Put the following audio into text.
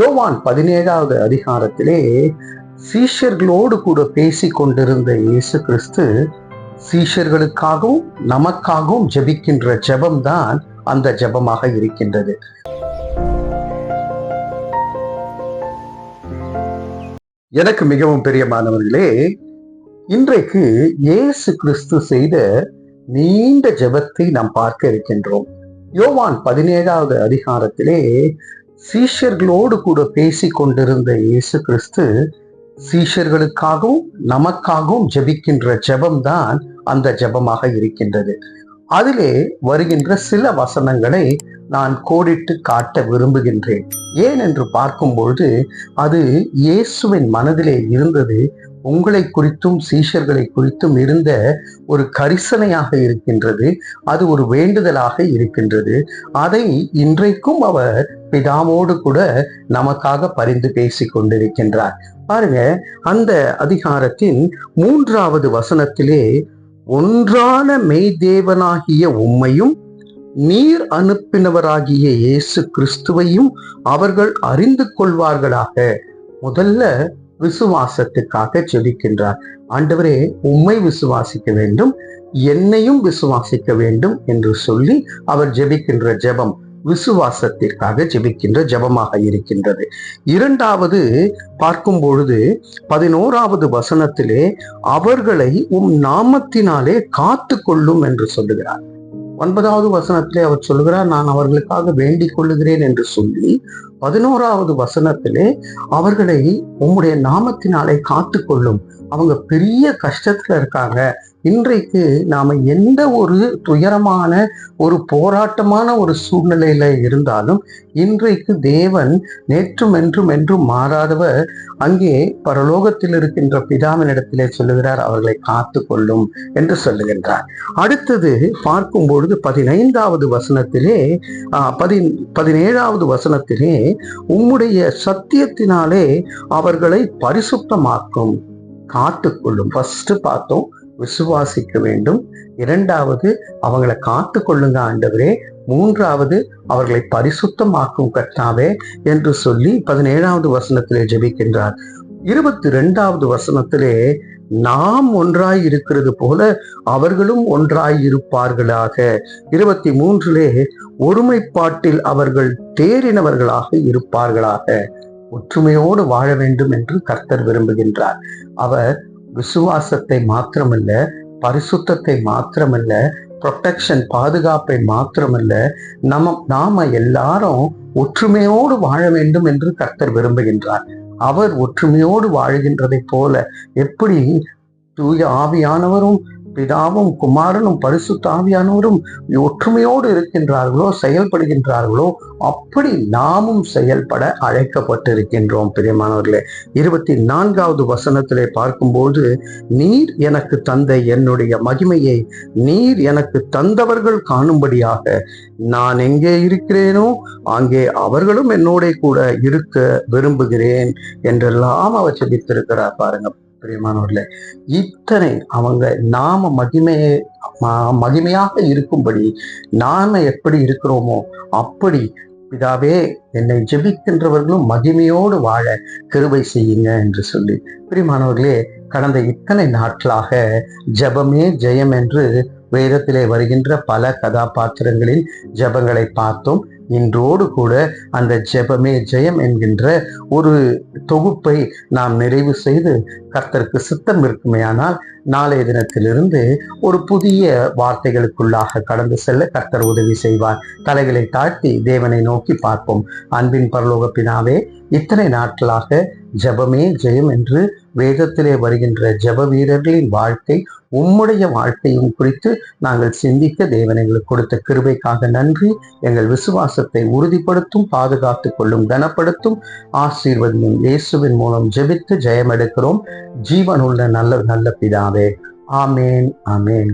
யோவான் பதினேழாவது அதிகாரத்திலே சீஷர்களோடு கூட பேசி கொண்டிருந்த இயேசு கிறிஸ்து சீஷர்களுக்காகவும் நமக்காகவும் ஜெபிக்கின்ற ஜபம்தான் அந்த ஜெபமாக இருக்கின்றது. எனக்கு மிகவும் பிரியமானவர்களே இன்றைக்கு இயேசு கிறிஸ்து செய்த நீண்ட ஜெபத்தை நாம் பார்க்க இருக்கின்றோம். யோவான் பதினேழாவது அதிகாரத்திலே சீஷர்களோடு கூட பேசி கொண்டிருந்த இயேசு கிறிஸ்து சீஷர்களுக்காகவும் நமக்காகவும் ஜெபிக்கின்ற ஜபம்தான் அந்த ஜெபமாக இருக்கின்றது. அதிலே வருகின்ற சில வசனங்களை நான் கோடிட்டு காட்ட விரும்புகின்றேன். ஏன் என்று பார்க்கும்பொழுது அது இயேசுவின் மனதிலே இருந்தது உங்களை குறித்தும் சீஷர்களை குறித்தும் இருந்த ஒரு கரிசனையாக இருக்கின்றது அது ஒரு வேண்டுதலாக இருக்கின்றது. அதை இன்றைக்கும் அவர் பிதாமோடு கூட நமக்காக பரிந்து பேசி கொண்டிருக்கின்றார். பாருங்க அந்த அதிகாரத்தின் மூன்றாவது வசனத்திலே ஒன்றான மெய்தேவனாகிய உம்மையும் நீர் அனுப்பினவராகிய இயேசு கிறிஸ்துவையும் அவர்கள் அறிந்து கொள்வார்களாக. முதல்ல விசுவாசத்துக்காக ஜெபிக்கின்றார். ஆண்டவரே உம்மை விசுவாசிக்க வேண்டும் என்னையும் விசுவாசிக்க வேண்டும் என்று சொல்லி அவர் ஜெபிக்கின்ற ஜெபம் விசுவாசத்திற்காக ஜெபிக்கின்ற ஜெபமாக இருக்கின்றது. இரண்டாவது பார்க்கும் பொழுது பதினோராவது வசனத்திலே அவர்களை உம் நாமத்தினாலே காத்து கொள்ளும் என்று சொல்லுகிறார். ஒன்பதாவது வசனத்திலே அவர் சொல்லுகிறார் நான் அவர்களுக்காக வேண்டிக் கொள்ளுகிறேன் என்று சொல்லி பதினோராவது வசனத்திலே அவர்களை உம்முடைய நாமத்தினாலே காத்து கொள்ளும். அவங்க பெரிய கஷ்டத்துல இருக்காங்க. இன்றைக்கு நாம எந்த ஒரு துயரமான ஒரு போராட்டமான ஒரு சூழ்நிலையில இருந்தாலும் இன்றைக்கு தேவன் நேற்றும் என்றும் என்றும் மாறாதவர் அங்கே பரலோகத்தில் இருக்கின்ற பிதாவினிடத்திலே சொல்லுகிறார் அவர்களை காத்து கொள்ளும் என்று சொல்லுகின்றார். அடுத்தது பார்க்கும் பொழுது பதினைந்தாவது வசனத்திலே ஆஹ், பதி பதினேழாவது வசனத்திலே உம்முடைய சத்தியத்தினாலே அவர்களை பரிசுத்தமாக்கும் காத்துக்கொள்ளும். ஃபர்ஸ்ட் பார்த்தோம் விசுவாசிக்க வேண்டும். இரண்டாவது அவங்களை காத்து கொள்ளுங்க ஆண்டவரே. மூன்றாவது அவர்களை பரிசுத்தமாக்கும் கர்த்தாவே என்று சொல்லி பதினேழாவது வசனத்திலே ஜெபிக்கின்றார். இருபத்தி ரெண்டாவது வசனத்திலே நாம் ஒன்றாய் இருக்கிறது போல அவர்களும் ஒன்றாய் இருப்பார்களாக இருபத்தி மூன்றிலே ஒருமைப்பாட்டில் அவர்கள் தேறினவர்களாக இருப்பார்களாக. ஒற்றுமையோடு வாழ வேண்டும் என்று கர்த்தர் விரும்புகின்றார். அவர் விசுவாசத்தை மாத்திரமல்ல பரிசுத்தத்தை மாத்திரமல்ல ப்ரொடெக்ஷன் பாதுகாப்பை மாத்திரமல்ல நம்ம நாம எல்லாரும் ஒற்றுமையோடு வாழ வேண்டும் என்று கர்த்தர் விரும்புகின்றார். அவர் ஒற்றுமையோடு வாழுகின்றதைப் போல எப்படி தூய ஆவியானவரும் பிதாவும் குமாரனும் பரிசு ஆவியானவரும் ஒற்றுமையோடு இருக்கின்றார்களோ செயல்படுகின்றார்களோ அப்படி நாமும் செயல்பட அழைக்கப்பட்டிருக்கின்றோம். பிரியமானவர்களே இருபத்தி நான்காவது வசனத்திலே பார்க்கும்போது நீர் எனக்கு தந்த என்னுடைய மகிமையை நீர் எனக்கு தந்தவர்கள் காணும்படியாக நான் எங்கே இருக்கிறேனோ அங்கே அவர்களும் என்னோட கூட இருக்க விரும்புகிறேன் என்றெல்லாம் அவர் செபித்திருக்கிறார் பாருங்க. பிரியமானவர்களே இத்தனை அவங்க நாம மகிமையை மகிமையாக இருக்கும்படி நாம எப்படி இருக்கிறோமோ அப்படி பிதாவே என்னை ஜெபிக்கின்றவர்களும் மகிமையோடு வாழ கிருபை செய்யுங்க என்று சொல்லி. பிரியமானவர்களே கடந்த இத்தனை நாட்களாக ஜெபமே ஜெயம் என்று வேதத்திலே வருகின்ற பல கதாபாத்திரங்களின் ஜெபங்களை பார்த்தோம். இன்றோடு கூட அந்த ஜெபமே ஜெயம் என்கின்ற ஒரு தொகுப்பை நாம் நிறைவு செய்து கர்த்தருக்கு சித்தம் இருக்குமேயானால் நாளைய தினத்திலிருந்து ஒரு புதிய வார்த்தைகளுக்குள்ளாக கடந்து செல்ல கர்த்தர் உதவி செய்வார். தலைகளை தாழ்த்தி தேவனை நோக்கி பார்ப்போம். அன்பின் பரலோக பினாவே இத்தனை நாட்களாக ஜெபமே ஜெயம் என்று வேதத்திலே வருகின்ற ஜெப வீரர்களின் வாழ்க்கை உம்முடைய வாழ்க்கையும் குறித்து நாங்கள் சிந்திக்க தேவன் எங்களுக்கு கொடுத்த கிருபைக்காக நன்றி. எங்கள் விசுவாசத்தை உறுதிப்படுத்தும் பாதுகாத்துக் கொள்ளும் கனப்படுத்தும் ஆசீர்வதியும் இயேசுவின் மூலம் ஜெபித்து ஜெயமெடுக்கிறோம். ஜீவனுள்ள நல்ல நல்ல பிதாவே. ஆமேன் ஆமேன்.